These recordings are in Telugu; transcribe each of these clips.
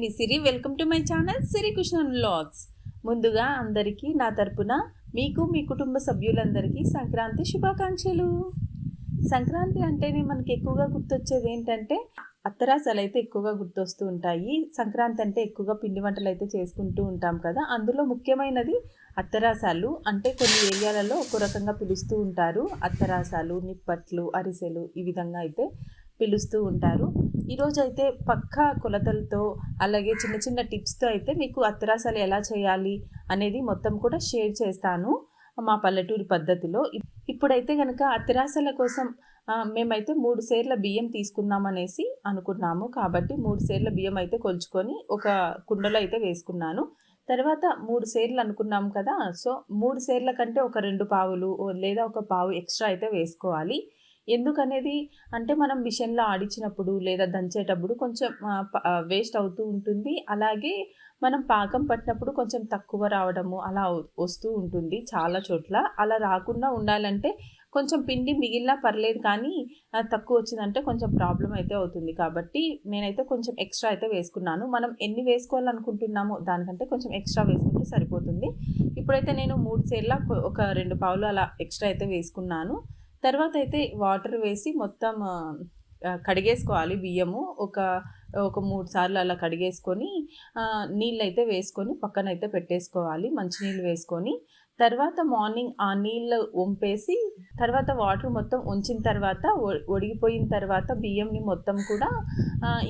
నేను మీ Siri. Welcome to my channel Siri Krishnan vlogs. ముందుగా అందరికీ నా తరపున మీకు మీ కుటుంబ సభ్యులందరికీ సంక్రాంతి శుభాకాంక్షలు. సంక్రాంతి అంటేనే మనకి ఎక్కువగా గుర్తొచ్చేది ఏంటంటే అత్తరాసాలు అయితే ఎక్కువగా గుర్తొస్తూ ఉంటాయి. సంక్రాంతి అంటే ఎక్కువగా పిండి వంటలు అయితే చేసుకుంటూ ఉంటాం కదా. అందులో ముఖ్యమైనది అత్తరాసాలు. అంటే కొన్ని ఏరియాలలో ఒక రకంగా పిలుస్తూ ఉంటారు. అత్తరాసాలు నిప్పట్లు అరిసెలు ఈ విధంగా అయితే పిలుస్తూ ఉంటారు. ఈరోజు అయితే పక్కా కొలతలతో అలాగే చిన్న చిన్న టిప్స్తో అయితే మీకు అత్తరాసాలు ఎలా చేయాలి అనేది మొత్తం కూడా షేర్ చేస్తాను మా పల్లెటూరి పద్ధతిలో. ఇప్పుడైతే కనుక అత్తరాసాల కోసం మేమైతే మూడు సేర్ల బియ్యం తీసుకుందాం అనేసి అనుకున్నాము. కాబట్టి మూడు సేర్ల బియ్యం అయితే కొలుచుకొని ఒక కుండలో అయితే వేసుకున్నాను. తర్వాత మూడు సేర్లు అనుకున్నాం కదా సో మూడు సేర్ల కంటే ఒక రెండు పావులు లేదా ఒక పావు ఎక్స్ట్రా అయితే వేసుకోవాలి. ఎందుకనేది అంటే మనం మిషన్లో ఆడించినప్పుడు లేదా దంచేటప్పుడు కొంచెం వేస్ట్ అవుతూ ఉంటుంది. అలాగే మనం పాకం పట్టినప్పుడు కొంచెం తక్కువ రావడము అలా వస్తూ ఉంటుంది చాలా చోట్ల. అలా రాకుండా ఉండాలంటే కొంచెం పిండి మిగిలినా పర్లేదు కానీ తక్కువ వచ్చిందంటే కొంచెం ప్రాబ్లం అయితే అవుతుంది. కాబట్టి నేనైతే కొంచెం ఎక్స్ట్రా అయితే వేసుకున్నాను. మనం ఎన్ని వేసుకోవాలనుకుంటున్నామో దానికంటే కొంచెం ఎక్స్ట్రా వేసుకుంటే సరిపోతుంది. ఇప్పుడైతే నేను మూడు సేర్ల ఒక రెండు పావులు అలా ఎక్స్ట్రా అయితే వేసుకున్నాను. తర్వాత అయితే వాటర్ వేసి మొత్తం కడిగేసుకోవాలి బియ్యము. ఒక ఒక మూడు సార్లు అలా కడిగేసుకొని నీళ్ళు అయితే వేసుకొని పక్కన అయితే పెట్టేసుకోవాలి. మంచినీళ్ళు వేసుకొని తర్వాత మార్నింగ్ ఆ నీళ్ళు వంపేసి తర్వాత వాటర్ మొత్తం ఉంచిన తర్వాత ఒడిగిపోయిన తర్వాత బియ్యంని మొత్తం కూడా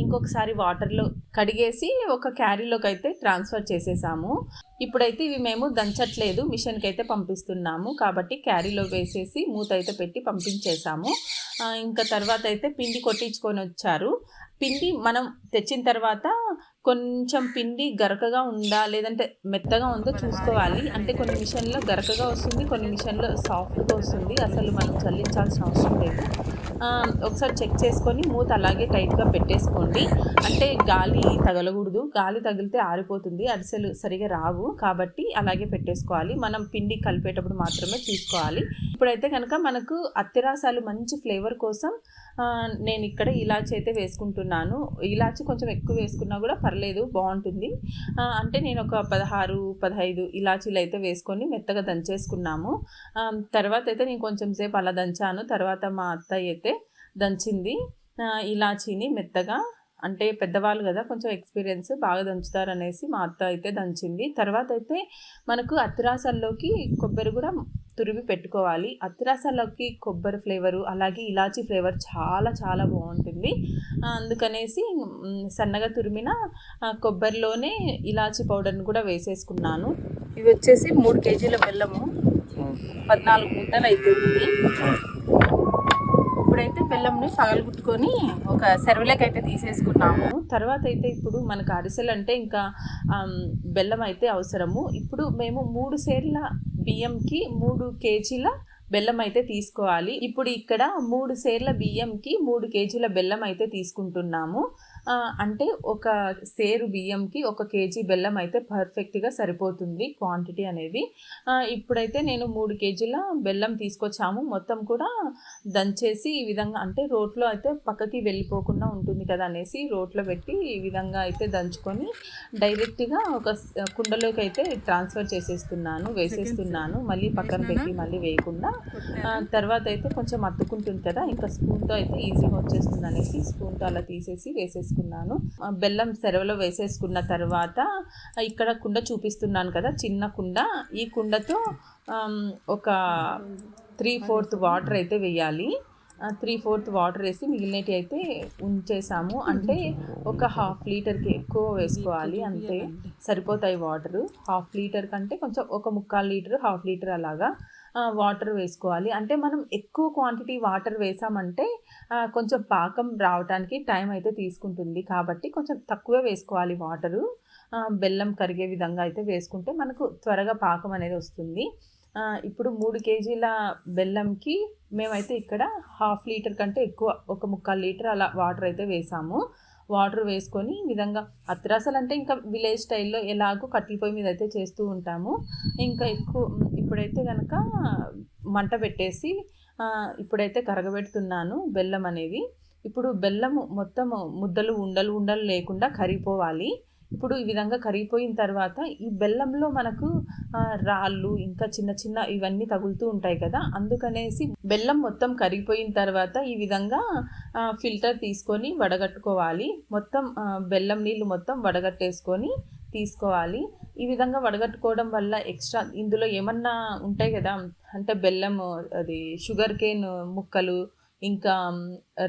ఇంకొకసారి వాటర్లో కడిగేసి ఒక క్యారీలోకి అయితే ట్రాన్స్ఫర్ చేసేసాము. ఇప్పుడైతే ఇవి మేము దంచట్లేదు మిషన్కి అయితే పంపిస్తున్నాము. కాబట్టి క్యారీలో వేసేసి మూత అయితే పెట్టి పంపించేసాము. ఇంకా తర్వాత అయితే పిండి కొట్టించుకొని వచ్చారు. పిండి మనం తెచ్చిన తర్వాత కొంచెం పిండి గరకగా ఉందా లేదంటే మెత్తగా ఉందో చూసుకోవాలి. అంటే కొన్ని మిషన్లో గరకగా వస్తుంది కొన్ని మిషన్లో సాఫ్ట్గా వస్తుంది. అసలు మనం చల్లించాల్సిన అవసరం లేదు. ఒకసారి చెక్ చేసుకొని మూత అలాగే టైట్గా పెట్టేసుకోండి. అంటే గాలి తగలకూడదు. గాలి తగిలితే ఆరిపోతుంది అరిసెలు సరిగా రావు. కాబట్టి అలాగే పెట్టేసుకోవాలి. మనం పిండి కలిపేటప్పుడు మాత్రమే చూసుకోవాలి. ఇప్పుడైతే కనుక మనకు అత్తిరాసాలు మంచి ఫ్లేవర్ కోసం నేను ఇక్కడ ఇలాచి అయితే వేసుకుంటున్నాను. ఇలాచి కొంచెం ఎక్కువ వేసుకున్నా కూడా పర్లేదు బాగుంటుంది. అంటే నేను ఒక పదహారు పదహైదు ఇలాచీలు అయితే వేసుకొని మెత్తగా దంచేసుకున్నాము. తర్వాత అయితే నేను కొంచెం సేపు అలా దంచాను. తర్వాత మా అత్తయ్య అయితే దంచింది. ఇలాచీని మెత్తగా అంటే పెద్దవాళ్ళు కదా కొంచెం ఎక్స్పీరియన్స్ బాగా దంచుతారు అనేసి మా అత్త అయితే దంచింది. తర్వాత అయితే మనకు అతిరాసల్లోకి కొబ్బరి కూడా తురిమి పెట్టుకోవాలి. అత్తిరాసల్లోకి కొబ్బరి ఫ్లేవరు అలాగే ఇలాచీ ఫ్లేవర్ చాలా చాలా బాగుంటుంది. అందుకనేసి సన్నగా తురిమిన కొబ్బరిలోనే ఇలాచీ పౌడర్ని కూడా వేసేసుకున్నాను. ఇవి వచ్చేసి మూడు కేజీల బెల్లము. పద్నాలుగు గుంటలు అవుతుంది ఇప్పుడైతే బెల్లంని పగలగొట్టుకొని ఒక సెరవులకి అయితే తీసేసుకున్నాము. తర్వాత అయితే ఇప్పుడు మనకు అరిసెలు అంటే ఇంకా బెల్లం అయితే అవసరము. ఇప్పుడు మేము మూడు సేర్ల బియ్యంకి మూడు కేజీల బెల్లం అయితే తీసుకోవాలి. ఇప్పుడు ఇక్కడ మూడు సేర్ల బియ్యంకి మూడు కేజీల బెల్లం అయితే తీసుకుంటున్నాము. అంటే ఒక సేరు బియ్యంకి ఒక కేజీ బెల్లం అయితే పర్ఫెక్ట్గా సరిపోతుంది క్వాంటిటీ అనేది. ఇప్పుడైతే నేను మూడు కేజీల బెల్లం తీసుకొచ్చాము. మొత్తం కూడా దంచేసి ఈ విధంగా అంటే రోట్లో అయితే పక్కకి వెళ్ళిపోకుండా ఉంటుంది కదా అనేసి రోట్లో పెట్టి ఈ విధంగా అయితే దంచుకొని డైరెక్ట్గా ఒక కుండలోకి అయితే ట్రాన్స్ఫర్ చేసేస్తున్నాను వేసేస్తున్నాను. మళ్ళీ పక్కన పెట్టి మళ్ళీ వేయకుండా. తర్వాత అయితే కొంచెం అత్తుకుంటుంది కదా ఇంకా స్పూన్తో అయితే ఈజీగా వచ్చేస్తుంది అనేసి స్పూన్తో అలా తీసేసి వేసేసుకున్నాను. బెల్లం సెరవలో వేసేసుకున్న తర్వాత ఇక్కడ కుండ చూపిస్తున్నాను కదా చిన్న కుండ. ఈ కుండతో ఒక త్రీ ఫోర్త్ వాటర్ అయితే వేయాలి. త్రీ ఫోర్త్ వాటర్ వేసి మిగిలినవి అయితే ఉంచేసాము. అంటే ఒక హాఫ్ లీటర్కి ఎక్కువ వేసుకోవాలి అంతే. సరిపోతాయి వాటర్. హాఫ్ లీటర్ కంటే కొంచెం ఒక ముక్కాలు లీటర్ హాఫ్ లీటర్ అలాగా వాటర్ వేసుకోవాలి. అంటే మనం ఎక్కువ క్వాంటిటీ వాటర్ వేసామంటే కొంచెం పాకం రావడానికి టైం అయితే తీసుకుంటుంది. కాబట్టి కొంచెం తక్కువే వేసుకోవాలి వాటరు బెల్లం కరిగే విధంగా అయితే వేసుకుంటే మనకు త్వరగా పాకం అనేది వస్తుంది. ఇప్పుడు మూడు కేజీల బెల్లంకి మేమైతే ఇక్కడ హాఫ్ లీటర్ కంటే ఎక్కువ ఒక ముక్కాలు లీటర్ అలా వాటర్ అయితే వేసాము. వాటర్ వేసుకొని ఈ విధంగా అత్రాసలు అంటే ఇంకా విలేజ్ స్టైల్లో ఎలాగో కట్టెల పొయ్యి మీద అయితే చేస్తూ ఉంటాము. ఇంకా ఎక్కువ ఇప్పుడైతే కనుక మంట పెట్టేసి ఇప్పుడైతే కరగబెడుతున్నాను బెల్లం అనేది. ఇప్పుడు బెల్లం మొత్తం ముద్దలు ఉండలు ఉండలు లేకుండా కరిగిపోవాలి. ఇప్పుడు ఈ విధంగా కరిగిపోయిన తర్వాత ఈ బెల్లంలో మనకు రాళ్ళు ఇంకా చిన్న చిన్న ఇవన్నీ తగులుతూ ఉంటాయి కదా. అందుకనేసి బెల్లం మొత్తం కరిగిపోయిన తర్వాత ఈ విధంగా ఫిల్టర్ తీసుకొని వడగట్టుకోవాలి. మొత్తం బెల్లం నీళ్ళు మొత్తం వడగట్టేసుకొని తీసుకోవాలి. ఈ విధంగా వడగట్టుకోవడం వల్ల ఎక్స్ట్రా ఇందులో ఏమన్నా ఉంటాయి కదా అంటే బెల్లం అది షుగర్ కేన్ ముక్కలు ఇంకా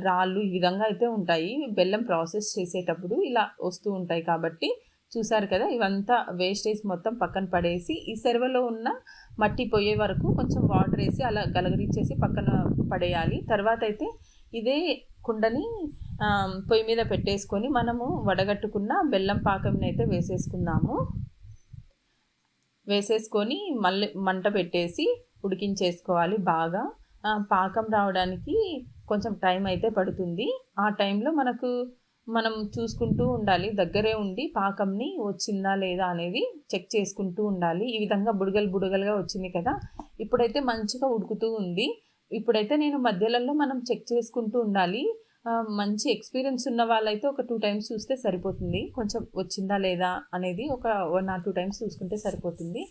రాళ్ళు ఈ విధంగా అయితే ఉంటాయి. బెల్లం ప్రాసెస్ చేసేటప్పుడు ఇలా వస్తూ ఉంటాయి కాబట్టి చూసారు కదా ఇవంతా వేస్టేజ్ మొత్తం పక్కన పడేసి ఈ సెరవలో ఉన్న మట్టి పోయే వరకు కొంచెం వాటర్ వేసి అలా గలగరించేసి పక్కన పడేయాలి. తర్వాత అయితే ఇదే కుండని పొయ్యి మీద పెట్టేసుకొని మనము వడగట్టుకున్న బెల్లం పాకంని అయితే వేసేసుకుందాము వేసేసుకొని మళ్ళీ మంట పెట్టేసి ఉడికించేసుకోవాలి బాగా. పాకం రావడానికి కొంచెం టైం అయితే పడుతుంది. ఆ టైంలో మనకు మనం చూసుకుంటూ ఉండాలి దగ్గరే ఉండి పాకంని వచ్చిందా లేదా అనేది చెక్ చేసుకుంటూ ఉండాలి. ఈ విధంగా బుడగలు బుడగలుగా వచ్చింది కదా. ఇప్పుడైతే మంచిగా ఉడుకుతూ ఉంది. ఇప్పుడైతే నేను మధ్యలలో మనం చెక్ చేసుకుంటూ ఉండాలి. మంచి ఎక్స్పీరియన్స్ ఉన్న వాళ్ళైతే ఒక టూ టైమ్స్ చూస్తే సరిపోతుంది. కొంచెం వచ్చిందా లేదా అనేది ఒక వన్ ఆర్ టూ టైమ్స్ చూసుకుంటే సరిపోతుంది.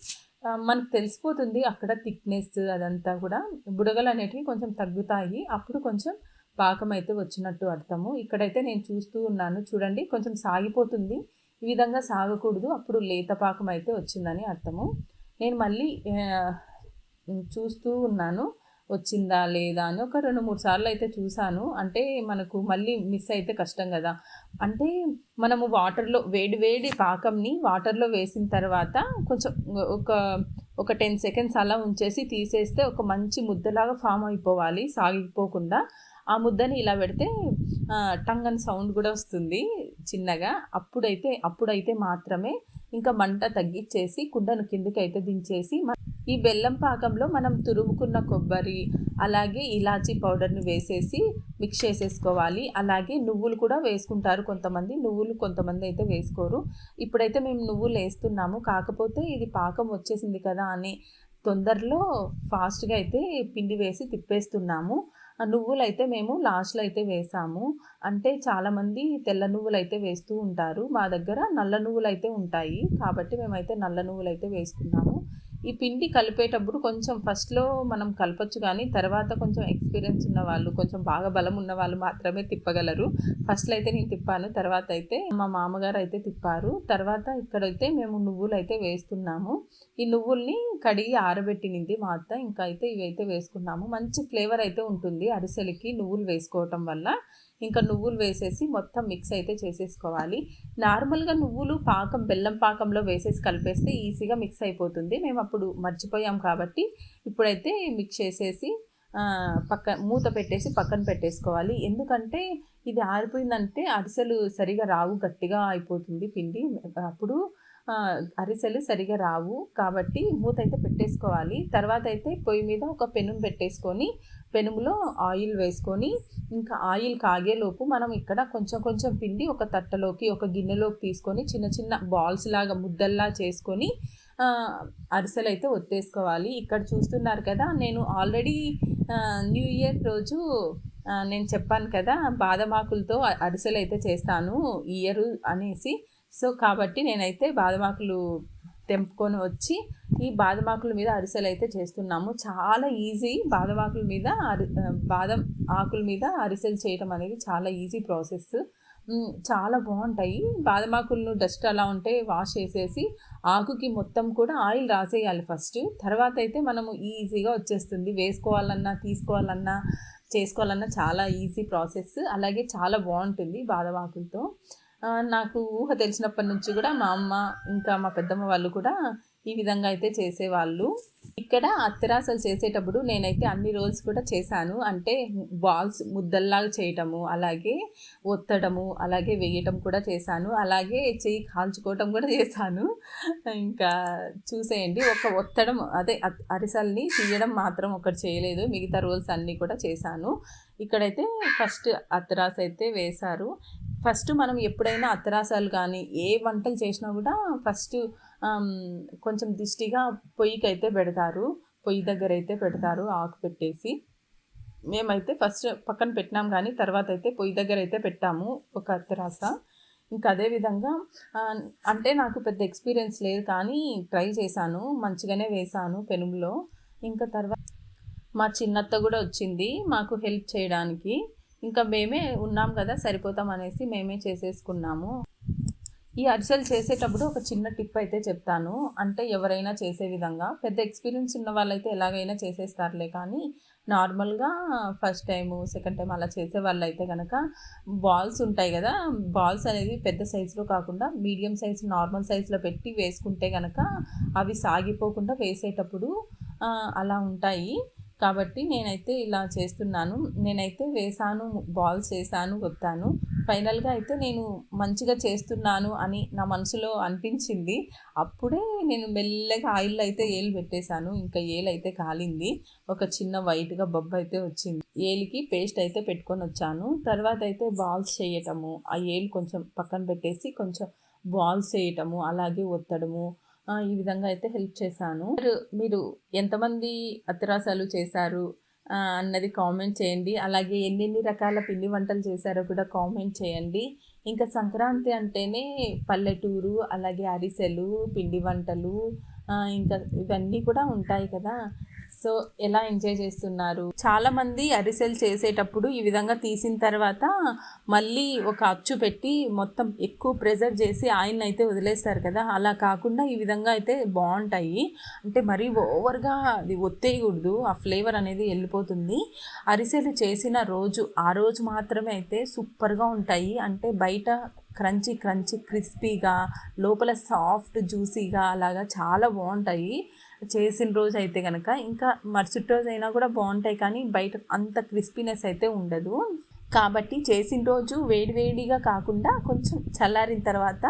మనకు తెలిసిపోతుంది అక్కడ థిక్నెస్ అదంతా కూడా. బుడగలు అనేటివి కొంచెం తగ్గుతాయి. అప్పుడు కొంచెం పాకం అయితే వచ్చినట్టు అర్థము. ఇక్కడైతే నేను చూస్తూ ఉన్నాను. చూడండి కొంచెం సాగిపోతుంది. ఈ విధంగా సాగకూడదు. అప్పుడు లేత పాకం అయితే వచ్చిందని అర్థము. నేను మళ్ళీ చూస్తూ ఉన్నాను. వచ్చిందా లేదా అని ఒక రెండు మూడు సార్లు అయితే చూశాను. అంటే మనకు మళ్ళీ మిస్ అయితే కష్టం కదా. అంటే మనము వాటర్లో వేడి వేడి పాకంని వాటర్లో వేసిన తర్వాత కొంచెం ఒక ఒక టెన్ సెకండ్స్ అలా ఉంచేసి తీసేస్తే ఒక మంచి ముద్దలాగా ఫామ్ అయిపోవాలి సాగిపోకుండా. ఆ ముద్దని ఇలా పెడితే టంగ్ అని సౌండ్ కూడా వస్తుంది చిన్నగా. అప్పుడైతే అప్పుడైతే మాత్రమే ఇంకా మంట తగ్గించేసి కుండను కిందకి అయితే దించేసి ఈ బెల్లం పాకంలో మనం తురుముకున్న కొబ్బరి అలాగే ఇలాచీ పౌడర్ని వేసేసి మిక్స్ చేసేసుకోవాలి. అలాగే నువ్వులు కూడా వేసుకుంటారు కొంతమంది. నువ్వులు కొంతమంది అయితే వేసుకోరు. ఇప్పుడైతే మేము నువ్వులు వేస్తున్నాము. కాకపోతే ఇది పాకం వచ్చేసింది కదా అని తొందరలో ఫాస్ట్గా అయితే పిండి వేసి తిప్పేస్తున్నాము. నువ్వులు అయితే మేము లాస్ట్లో అయితే వేసాము. అంటే చాలామంది తెల్ల నువ్వులు అయితే వేస్తూ ఉంటారు. మా దగ్గర నల్ల నువ్వులు అయితే ఉంటాయి. కాబట్టి మేమైతే నల్ల నువ్వులు అయితే వేసుకున్నాము. ఈ పిండి కలిపేటప్పుడు కొంచెం ఫస్ట్లో మనం కలపచ్చు కానీ తర్వాత కొంచెం ఎక్స్పీరియన్స్ ఉన్న వాళ్ళు కొంచెం బాగా బలం ఉన్న వాళ్ళు మాత్రమే తిప్పగలరు. ఫస్ట్లో అయితే నేను తిప్పాను తర్వాత అయితే మా మామగారు అయితే తిప్పారు. తర్వాత ఇక్కడైతే మేము నువ్వులు అయితే వేస్తున్నాము. ఈ నువ్వుల్ని కడిగి ఆరబెట్టినింది మా అత్త. ఇంకా అయితే ఇవి అయితే వేసుకున్నాము. మంచి ఫ్లేవర్ అయితే ఉంటుంది అరిసెలకి నువ్వులు వేసుకోవటం వల్ల. ఇంకా నువ్వులు వేసేసి మొత్తం మిక్స్ అయితే చేసేసుకోవాలి. నార్మల్గా నువ్వులు పాకం బెల్లం పాకంలో వేసేసి కలిపేస్తే ఈజీగా మిక్స్ అయిపోతుంది. మేము అప్పుడు మర్చిపోయాం కాబట్టి ఇప్పుడైతే మిక్స్ చేసేసి పక్క మూత పెట్టేసి పక్కన పెట్టేసుకోవాలి. ఎందుకంటే ఇది ఆరిపోయిందంటే అరిసెలు సరిగా రావు గట్టిగా అయిపోతుంది పిండి. అప్పుడు అరిసెలు సరిగా రావు కాబట్టి మూత అయితే పెట్టేసుకోవాలి. తర్వాత అయితే పొయ్యి మీద ఒక పెనం పెట్టేసుకొని పెనుములో ఆయిల్ వేసుకొని ఇంకా ఆయిల్ కాగేలోపు మనం ఇక్కడ కొంచెం కొంచెం పిండి ఒక తట్టలోకి ఒక గిన్నెలోకి తీసుకొని చిన్న చిన్న బాల్స్ లాగా ముద్దల్లా చేసుకొని అరిసెలు అయితే ఒత్తేసుకోవాలి. ఇక్కడ చూస్తున్నారు కదా నేను ఆల్రెడీ న్యూ ఇయర్ రోజు నేను చెప్పాను కదా బాదమాకులతో అరిసెలు అయితే చేస్తాను ఇయర్ అనేసి. సో కాబట్టి నేనైతే బాదమాకులు తెంపుకొని వచ్చి ఈ బాదమాకుల మీద అరిసెలు అయితే చేస్తున్నాము. చాలా ఈజీ బాదమాకుల మీద అరి బాదం ఆకుల మీద అరిసెలు చేయటం అనేది చాలా ఈజీ ప్రాసెస్. చాలా బాగుంటాయి. బాదమాకులను డస్ట్ అలా ఉంటే వాష్ చేసేసి ఆకుకి మొత్తం కూడా ఆయిల్ రాసేయాలి ఫస్ట్. తర్వాత అయితే మనము ఈజీగా వచ్చేస్తుంది. వేసుకోవాలన్నా తీసుకోవాలన్నా చేసుకోవాలన్నా చాలా ఈజీ ప్రాసెస్. అలాగే చాలా బాగుంటుంది బాదమాకులతో. నాకు ఊహ తెలిసినప్పటి నుంచి కూడా మా అమ్మ ఇంకా మా పెద్దమ్మ వాళ్ళు కూడా ఈ విధంగా అయితే చేసేవాళ్ళు. ఇక్కడ అత్తరాసలు చేసేటప్పుడు నేనైతే అన్ని రోల్స్ కూడా చేశాను. అంటే బాల్స్ ముద్దల్లాగా చేయటము అలాగే ఒత్తడము అలాగే వేయటం కూడా చేశాను. అలాగే చెయ్యి కాల్చుకోవటం కూడా చేశాను. ఇంకా చూసేయండి ఒక ఒత్తడం అదే అరిసల్ని తీయడం మాత్రం ఒకటి చేయలేదు. మిగతా రోల్స్ అన్నీ కూడా చేశాను. ఇక్కడైతే ఫస్ట్ అత్తరాస అయితే వేశారు. ఫస్ట్ మనం ఎప్పుడైనా అత్తరాసాలు కానీ ఏ వంటలు చేసినా కూడా ఫస్ట్ కొంచెం దిష్టిగా పొయ్యికి అయితే పెడతారు. పొయ్యి దగ్గర అయితే పెడతారు ఆకు పెట్టేసి. మేమైతే ఫస్ట్ పక్కన పెట్టినాం కానీ తర్వాత అయితే పొయ్యి దగ్గర అయితే పెట్టాము ఒక తెరాస. ఇంకా అదే విధంగా అంటే నాకు పెద్ద ఎక్స్పీరియన్స్ లేదు కానీ ట్రై చేశాను. మంచిగానే వేశాను పెనుములో. ఇంకా తర్వాత మా చిన్నత్త కూడా వచ్చింది మాకు హెల్ప్ చేయడానికి. ఇంకా మేమే ఉన్నాం కదా సరిపోతాం అనేసి మేమే చేసేసుకున్నాము. ఈ అరిసెలు చేసేటప్పుడు ఒక చిన్న టిప్ అయితే చెప్తాను. అంటే ఎవరైనా చేసే విధంగా పెద్ద ఎక్స్పీరియన్స్ ఉన్న వాళ్ళైతే ఎలాగైనా చేసేస్తారులే. కానీ నార్మల్గా ఫస్ట్ టైము సెకండ్ టైం అలా చేసే వాళ్ళు అయితే కనుక బాల్స్ ఉంటాయి కదా బాల్స్ అనేది పెద్ద సైజులో కాకుండా మీడియం సైజు నార్మల్ సైజులో పెట్టి వేసుకుంటే కనుక అవి సాగిపోకుండా వేసేటప్పుడు అలా ఉంటాయి. కాబట్టి నేనైతే ఇలా చేస్తున్నాను. నేనైతే వేసాను బాల్స్ వేసాను కొట్టాను ఫైనల్గా అయితే నేను మంచిగా చేస్తున్నాను అని నా మనసులో అనిపించింది. అప్పుడే నేను మెల్లగా ఆయిల్లో అయితే ఏలు పెట్టేశాను. ఇంకా ఏలు అయితే కాలింది. ఒక చిన్న వైట్గా బొబ్బ అయితే వచ్చింది. ఏలికి పేస్ట్ అయితే పెట్టుకొని వచ్చాను. తర్వాత అయితే బాల్స్ చేయటము ఆ ఏలు కొంచెం పక్కన పెట్టేసి కొంచెం బాల్స్ చేయటము అలాగే ఒత్తడము ఈ విధంగా అయితే హెల్ప్ చేశాను. మీరు మీరు ఎంతమంది అత్తరాసాలు చేశారు అన్నది కామెంట్ చేయండి. అలాగే ఎన్నెన్ని రకాల పిండి వంటలు చేశారో కూడా కామెంట్ చేయండి. ఇంకా సంక్రాంతి అంటేనే పల్లెటూరు అలాగే అరిసెలు పిండి వంటలు ఇంకా ఇవన్నీ కూడా ఉంటాయి కదా. సో ఎలా ఎంజాయ్ చేస్తున్నారు? చాలా మంది అరిసెలు చేసేటప్పుడు ఈ విధంగా తీసిన తర్వాత మళ్ళీ ఒక అచ్చు పెట్టి మొత్తం ఎక్కువ ప్రెజర్ చేసి ఆయిల్ అయితే వదిలేస్తారు కదా. అలా కాకుండా ఈ విధంగా అయితే బాగుంటాయి. అంటే మరీ ఓవర్గా అది ఒత్తేయకూడదు. ఆ ఫ్లేవర్ అనేది వెళ్ళిపోతుంది. అరిసెలు చేసిన రోజు ఆ రోజు మాత్రమే అయితే సూపర్గా ఉంటాయి. అంటే బయట క్రంచీ క్రంచీ క్రిస్పీగా లోపల సాఫ్ట్ జ్యూసీగా అలాగా చాలా బాగుంటాయి. చేసిన రోజు అయితే కనుక ఇంకా మరుసటి రోజు అయినా కూడా బాగుంటాయి కానీ బయట అంత క్రిస్పీనెస్ అయితే ఉండదు. కాబట్టి చేసిన రోజు వేడివేడిగా కాకుండా కొంచెం చల్లారిన తర్వాత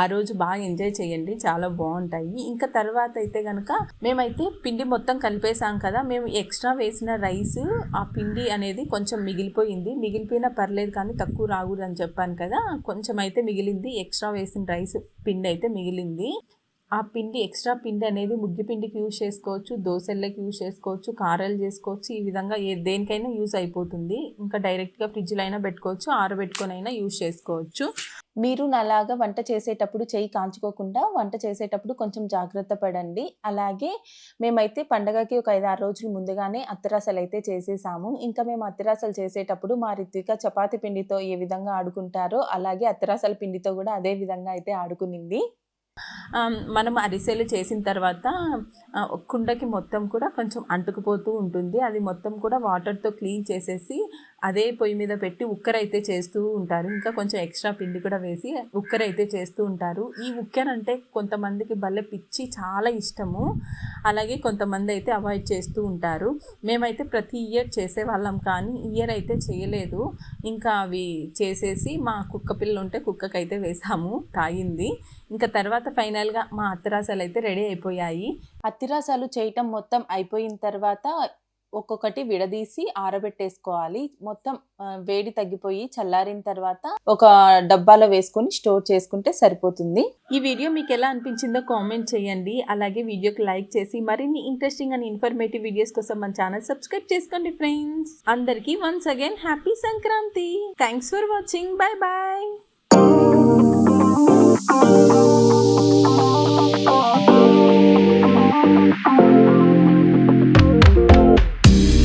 ఆ రోజు బాగా ఎంజాయ్ చేయండి. చాలా బాగుంటాయి. ఇంకా తర్వాత అయితే కనుక మేమైతే పిండి మొత్తం కలిపేసాం కదా మేము ఎక్స్ట్రా వేసిన రైస్ ఆ పిండి అనేది కొంచెం మిగిలిపోయింది. మిగిలిపోయినా పర్లేదు కానీ తక్కువ రాకూడదు అని చెప్పాను కదా కొంచెం అయితే మిగిలింది. ఎక్స్ట్రా వేసిన రైస్ పిండి అయితే మిగిలింది. ఆ పిండి ఎక్స్ట్రా పిండి అనేది ముగ్గి పిండికి యూజ్ చేసుకోవచ్చు దోశలకి యూజ్ చేసుకోవచ్చు కారాలు చేసుకోవచ్చు ఈ విధంగా ఏ దేనికైనా యూజ్ అయిపోతుంది. ఇంకా డైరెక్ట్గా ఫ్రిడ్జ్లో అయినా పెట్టుకోవచ్చు ఆరబెట్టుకొని అయినా యూజ్ చేసుకోవచ్చు. మీరు నాలాగా వంట చేసేటప్పుడు చేయి కాంచుకోకుండా వంట చేసేటప్పుడు కొంచెం జాగ్రత్త పడండి. అలాగే మేమైతే పండగకి ఒక ఐదు ఆరు రోజులు ముందుగానే అత్తరాసలు అయితే చేసేసాము. ఇంకా మేము అత్తరాసలు చేసేటప్పుడు మా రిత్విక చపాతి పిండితో ఏ విధంగా ఆడుకుంటారో అలాగే అత్తరాసల పిండితో కూడా అదే విధంగా అయితే ఆడుకునింది. మనం అరిసెలు చేసిన తర్వాత కుండకి మొత్తం కూడా కొంచెం అంటుకుపోతూ ఉంటుంది. అది మొత్తం కూడా వాటర్తో క్లీన్ చేసేసి అదే పొయ్యి మీద పెట్టి ఉక్కర అయితే చేస్తూ ఉంటారు. ఇంకా కొంచెం ఎక్స్ట్రా పిండి కూడా వేసి ఉక్కర అయితే చేస్తూ ఉంటారు. ఈ ఉక్కర్ అంటే కొంతమందికి భలే పిచ్చి చాలా ఇష్టము. అలాగే కొంతమంది అయితే అవాయిడ్ చేస్తూ ఉంటారు. మేమైతే ప్రతి ఇయర్ చేసేవాళ్ళం కానీ ఇయర్ అయితే చేయలేదు. ఇంకా అవి చేసేసి మా కుక్క పిల్ల ఉంటే కుక్కకైతే వేసాము తాగింది. ఇంకా తర్వాత ఫైనల్గా మా అత్తరాసాలు అయితే రెడీ అయిపోయాయి. అత్తిరాసాలు చేయటం మొత్తం అయిపోయిన తర్వాత ఒక్కొక్కటి విడదీసి ఆరబెట్టేసుకోవాలి. మొత్తం వేడి తగ్గిపోయి చల్లారిన తర్వాత ఒక డబ్బాలో వేసుకొని స్టోర్ చేసుకుంటే సరిపోతుంది. ఈ వీడియో మీకు ఎలా అనిపించిందో కామెంట్ చేయండి. అలాగే వీడియోకి లైక్ చేసి మరిన్ని ఇంట్రెస్టింగ్ అండ్ ఇన్ఫర్మేటివ్ వీడియోస్ కోసం మన ఛానల్ సబ్స్క్రైబ్ చేసుకోండి ఫ్రెండ్స్. అందరికీ once again happy Sankranti. Thanks for watching bye bye